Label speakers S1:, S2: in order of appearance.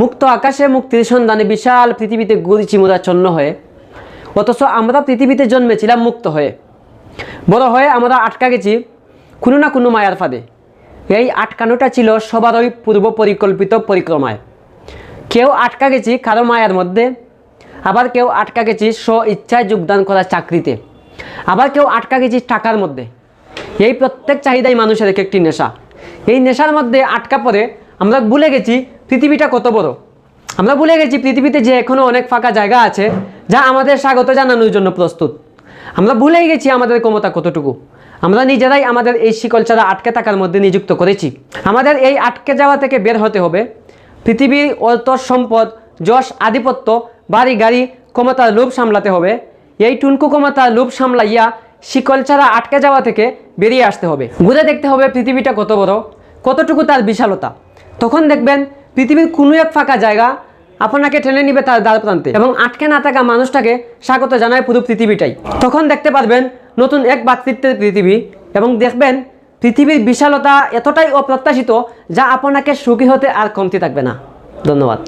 S1: মুক্ত আকাশে মুক্তির সন্ধানে বিশাল পৃথিবীতে ঘুরছি মোদাচ্ছন্ন হয়ে। অথচ আমরা পৃথিবীতে জন্মেছিলাম মুক্ত হয়ে। বড় হয়ে আমরা আটকা গেছি কোনো না কোনো মায়ার ফাঁদে। এই আটকানোটা ছিল সবারই পূর্ব পরিকল্পিত পরিক্রমায়। কেউ আটকা গেছি কারও মায়ার মধ্যে, আবার কেউ আটকা গেছি স্ব ইচ্ছায় যোগদান করা চাকরিতে, আবার কেউ আটকা গেছি টাকার মধ্যে। এই প্রত্যেক চাহিদাই মানুষের এক একটি নেশা। এই নেশার মধ্যে আটকা পড়ে আমরা ভুলে গেছি পৃথিবীটা কত বড়? আমরা ভুলে গেছি, পৃথিবীতে যে এখনও অনেক ফাঁকা জায়গা আছে, যা আমাদের স্বাগত জানানোর জন্য প্রস্তুত। আমরা ভুলেই গেছি আমাদের ক্ষমতা কতটুকু। আমরা নিজেরাই আমাদের এই শিকল ছাড়া আটকে থাকার মধ্যে নিযুক্ত করেছি। আমাদের এই আটকে যাওয়া থেকে বের হতে হবে। পৃথিবীর অর্থ, সম্পদ, যশ, আধিপত্য, বাড়ি, গাড়ি, ক্ষমতার লোভ সামলাতে হবে। এই টুনকু ক্ষমতার লোভ সামলাইয়া শিকল ছাড়া আটকে যাওয়া থেকে বেরিয়ে আসতে হবে। ঘুরে দেখতে হবে পৃথিবীটা কত বড়, কতটুকু তার বিশালতা। তখন দেখবেন পৃথিবীর কোনো এক ফাঁকা জায়গা আপনাকে ঠেলে নিবে তার দ্বার প্রান্তে এবং আটকে না থাকা মানুষটাকে স্বাগত জানায় পুরো পৃথিবীটাই। তখন দেখতে পারবেন নতুন এক বাতৃত্বের পৃথিবী এবং দেখবেন পৃথিবীর বিশালতা এতটাই অপ্রত্যাশিত যা আপনাকে সুখী হতে আর কমতি থাকবে না। ধন্যবাদ।